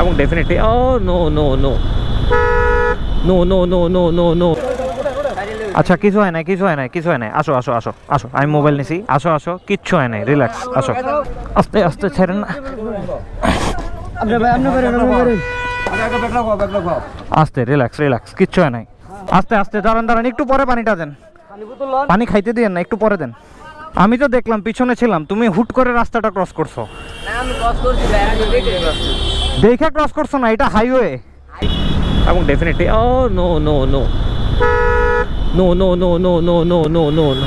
এবং definitely oh no no no no no no no no no আচ্ছা কিছু হয় না কিছু হয় না কিছু হয় না আসো আসো আসো আসো। আমি মোবাইল নিছি। আসো আসো। কিচ্ছু হয় নাই রিল্যাক্স আসো। আস্তে আস্তে ছেড়েন না। আস্তে রিল্যাক্স রিল্যাক্স কিচ্ছু হয় নাই। আস্তে আস্তে, দাঁড়ান দাঁড়ান। একটু পরে পানিটা দেন। পানি খাইতে দিয়েন না, একটু পরে দেন। আমি তো দেখলাম, পিছনে ছিলাম। তুমি হুট করে রাস্তাটা ক্রস করছ। দেখে ক্রস করছ না এটা হাইওয়ে এবং definitely oh no no no no no no no no no no no no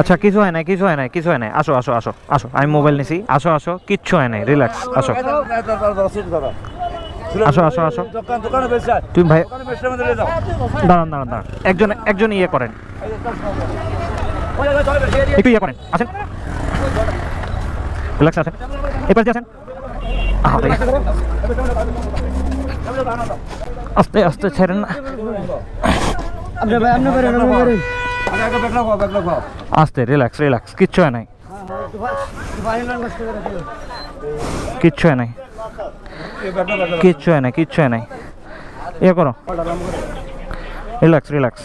আচ্ছা কিছু হয় না কিছু হয় না কিছু হয় না আসো আসো আসো আসো। আমি মোবাইল নিছি। আসো আসো কিচ্ছু হয় নাই রিল্যাক্স আসো। আসো আসো আসো। তুমি ভাই দাঁড়ান দাঁড়ান দাঁড়ান। একজন একজন ইয়ে করেন। একটু ইয়ে করেন। আছেন রিল্যাক্স আছেন? এই পাশে আছেন আস্তে আস্তে ছেড়েন না। আপনি ভাই আপনি করেন আস্তে রিল্যাক্স রিল্যাক্স। কিচ্ছু হয় নাই। কিচ্ছু হয় নাই। কিচ্ছু হয় নাই কিচ্ছু হয় নাই। ইয়ে করো। রিল্যাক্স রিল্যাক্স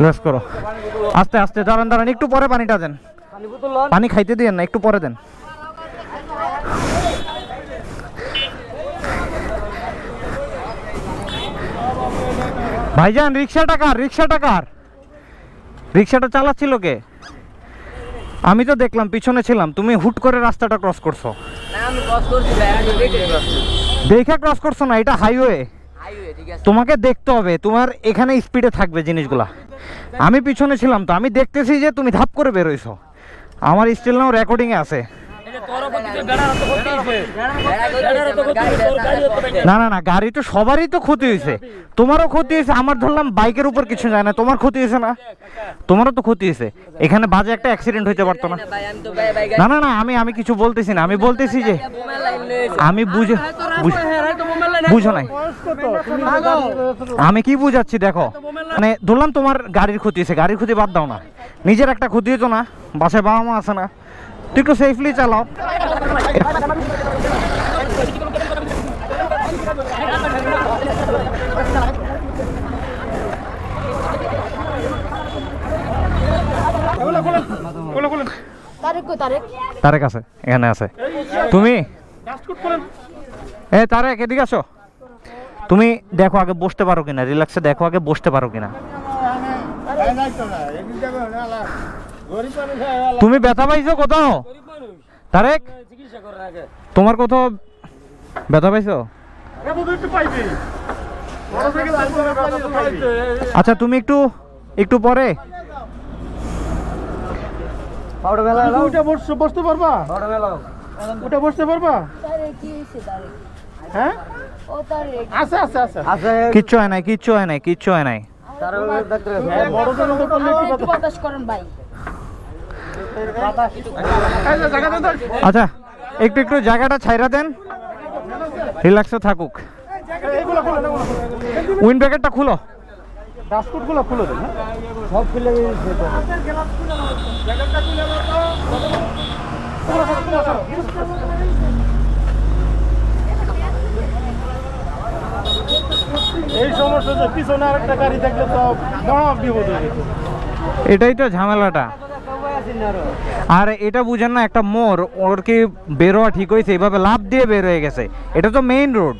রিল্যাক্স করো। আস্তে আস্তে দাঁড়ান দাঁড়ান একটু পরে পানিটা দেন। পানি পানি খাইতে দিয়েন না একটু পরে দেন। ভাইজান রিক্সাটা কার? রিক্সাটা কার? রিক্সাটা চালাচ্ছিল কে? আমি তো দেখলাম পিছনে ছিলাম। তুমি হুট করে রাস্তাটা ক্রস করছ। দেখে ক্রস করছ। না এটা হাইওয়ে তোমাকে দেখতে হবে তোমার এখানে স্পিডে থাকবে জিনিসগুলা। আমি পিছনে ছিলাম তো আমি দেখতেছি যে তুমি ধাপ করে বেরোইছো। আমার স্টিল নাও রেকর্ডিংয়ে আছে। না না না গাড়ি তো সবারই তো ক্ষতি হয়েছে। তোমারও ক্ষতি হয়েছে আমার ধরলাম বাইকের উপর কিছু যায় না তোমার ক্ষতি হয়েছে না? তোমারও তো ক্ষতি হয়েছে। এখানে বাজে একটা অ্যাক্সিডেন্ট হইতে পারতো না। না না না আমি আমি কিছু বলতেছি না। আমি বলতেছি যে আমি বুঝে বুঝ- বুঝো নাই। আমি কি বুঝাচ্ছি দেখো। মানে ধরলাম তোমার গাড়ির ক্ষতি হয়েছে গাড়ির ক্ষতি বাদ দাও না। নিজের একটা ক্ষতি হতো না বাসায় বাবা মা আছে না। তুই একটু সেফলি চালাও। তারেক আছে, এখানে আছে। তুমি? এ, তারেক, এদিকে আসো। তুমি দেখো আগে বসতে পারো কিনা রিল্যাক্সে দেখো আগে বসতে পারো কিনা। তুমি ব্যথা পাইছো কোথাও? তারেক? তোমার কোথাও ব্যথা পাইছো? আচ্ছা তুমি একটু একটু পরে। পারবা? আছে আছে হয় নাই হয় নাই হয় নাই। আচ্ছা একটু একটু জায়গাটা ছাইরা দেন। রিল্যাক্সে থাকুক। উইন উইন্ড খুলো। ডাস্টকুটগুলো খুলে দেন হ্যাঁ? সব এই সমস্যা যে পিছনে আরেকটা গাড়ি থাকলে তো মহা বিপদ হয়ে যেত। এটাই তো ঝামেলাটা। আর এটা বুঝেন না, একটা মোর ওর কি বেরোয়া ঠিক হয়েছে এভাবে লাভ দিয়ে বের হয়ে গেছে। এটা তো মেইন রোড